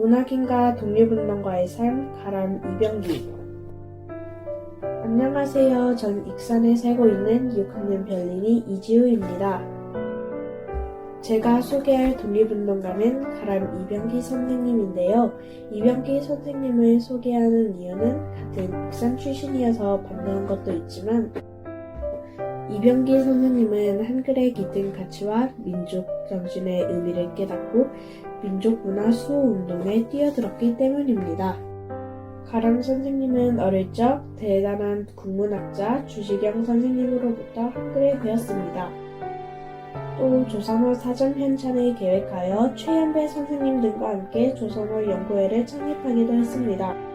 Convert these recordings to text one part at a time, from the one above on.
문학인과 독립운동가의 삶 가람 이병기 안녕하세요. 전 익산에 살고 있는 6학년 별린이 이지우입니다. 제가 소개할 독립운동가는 가람 이병기 선생님인데요. 이병기 선생님을 소개하는 이유는 같은 익산 출신이어서 반가운 것도 있지만 이병기 선생님은 한글의 깃든 가치와 민족 정신의 의미를 깨닫고 민족 문화 수호 운동에 뛰어들었기 때문입니다. 가람 선생님은 어릴 적 대단한 국문학자 주시경 선생님으로부터 한글을 배웠습니다. 또 조선어 사전 편찬을 계획하여 최연배 선생님 등과 함께 조선어 연구회를 창립하기도 했습니다.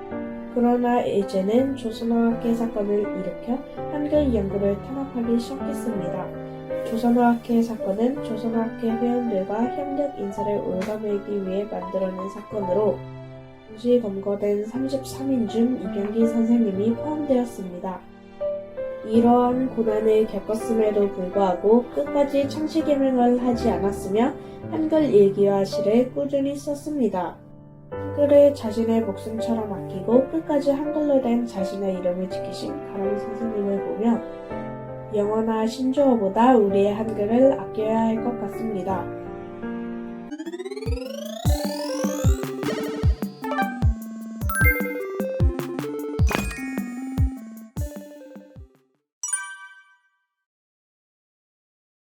그러나 이제는 조선어학회 사건을 일으켜 한글 연구를 탄압하기 시작했습니다. 조선어학회 사건은 조선어학회 회원들과 협력 인사를 올가매기 위해 만들어낸 사건으로 당시 검거된 33인 중 이병기 선생님이 포함되었습니다. 이러한 고난을 겪었음에도 불구하고 끝까지 청시개명을 하지 않았으며 한글 일기와 시를 꾸준히 썼습니다. 한글을 자신의 목숨처럼 아끼고 끝까지 한글로 된 자신의 이름을 지키신 가람 선생님을 보며 영어나 신조어보다 우리의 한글을 아껴야 할 것 같습니다.